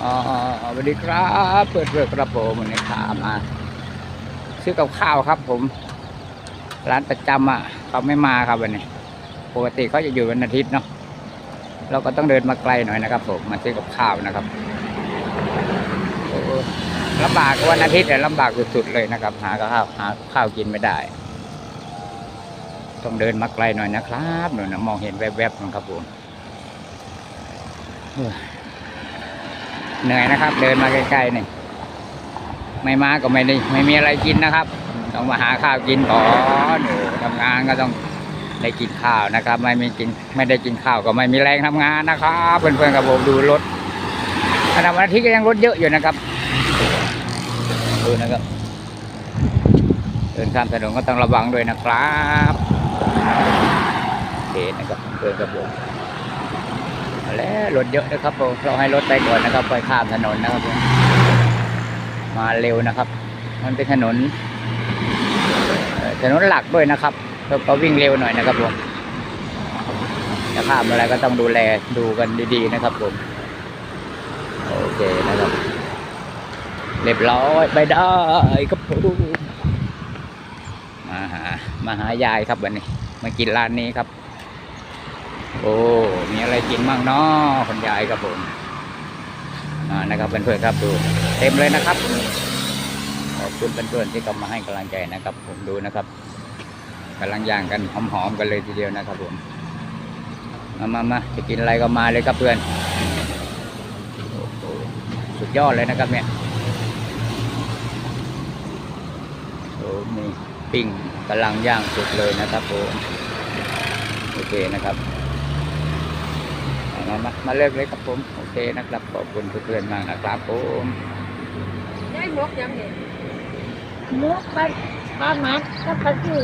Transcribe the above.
สวัสดีครับเปิดเปิดกระโปรงวันนี้ขามาซื้อกับข้าวครับผม ร้านประจำอะเขาไม่มาครับวันนี้ ปกติเขาจะอยู่วันอาทิตย์เนาะเราก็ต้องเดินมาไกลหน่อยนะครับผมมาซื้อกับข้าวนะครับลำบากวันอาทิตย์เนี่ยลำบากสุดๆเลยนะครับ หาข้าวหาข้าวกินไม่ได้ ต้องเดินมาไกลหน่อยนะครับหนูนะมองเห็นแวบๆนะครับผม เหนื่อยนะครับ เดินมาใกล้ๆนี่ไม่มาก็ไม่ได้ไม่มีอะไรกินนะครับ ต้องมาหาข้าวกินก่อนหนูทำงานก็ต้องได้กินข้าวนะครับ ไม่มีกินไม่ได้กินข้าวก็ไม่มีแรงทำงานนะครับเพื่อนๆกับผมดูรถขณะวันอาทิตย์ก็ยังรถเยอะอยู่นะครับดูนะครับเดินข้ามถนนก็ต้องระวังด้วยนะครับโอเคนะครับเดินกระโปรงเอา แล้วรถเยอะนะครับผมเราให้รถไปก่อนนะครับไปข้ามถนนนะครับผมมาเร็วนะครับ มันเป็นถนนถนนหลักด้วยนะครับเราก็วิ่งเร็วหน่อยนะครับผมจะข้ามอะไรก็ต้องดูแลดูกันดีๆนะครับผมโอเคนะครับเรียบร้อยไปได้ครับผมมาหามาหายายครับวันนี้ มากินร้านนี้ครับ โอ้ มีอะไรกินบ้างเนาะคุณยายครับผมนะครับเพื่อนๆครับดู เต็มเลยนะครับ ขอบคุณเพื่อนๆที่เข้ามาให้กำลังใจนะครับ ผมดูนะครับกำลังย่างกันหอมๆกันเลยทีเดียวนะครับผมมามามาจะกินอะไรก็มาเลยครับเพื่อนอสุดยอดเลยนะครับเนี่ยโอ้มีปิ้งกำลังย่างสุดเลยนะครับผมโอเคนะครับ มามามาเลิกเลยครับผม โอเคนะครับ ขอบคุณเพื่อนๆมากนะครับผมได้หมกยังเห็นมุกบ้านบ้านมันก็พักอยู่